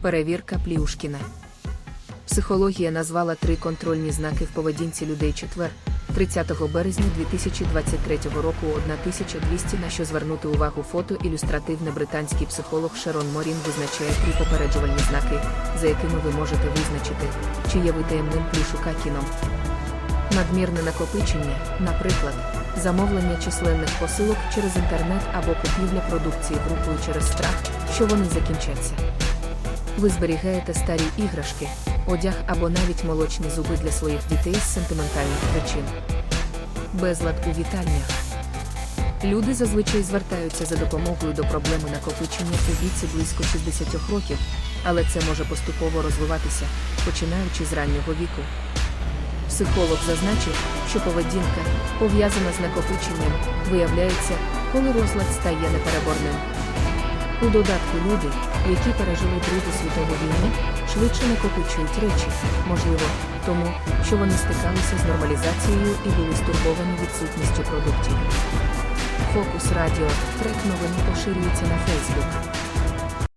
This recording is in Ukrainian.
Перевірка Пліушкіна. Психологія назвала три контрольні знаки в поведінці людей четвер, 30 березня 2023 року 1200 на що звернути увагу фото ілюстративне британський психолог Шерон Морін визначає три попереджувальні знаки, за якими ви можете визначити, чи є ви таємним плюшукакіном. Надмірне накопичення, наприклад, замовлення численних посилок через інтернет або купівля продукції групою через страх, що вони закінчаться. Ви зберігаєте старі іграшки, одяг або навіть молочні зуби для своїх дітей з сентиментальних причин. Безлад у вітальнях. Люди зазвичай звертаються за допомогою до проблеми накопичення у віці близько 60 років, але це може поступово розвиватися, починаючи з раннього віку. Психолог зазначив, що поведінка, пов'язана з накопиченням, виявляється, коли розлад стає непереборним. У додатку люди, які пережили Другу світову війну, швидше накопичують речі, можливо, тому, що вони стикалися з нормалізацією і були стурбовані відсутністю продуктів. Фокус Радіо, трек новини поширюється на Фейсбук.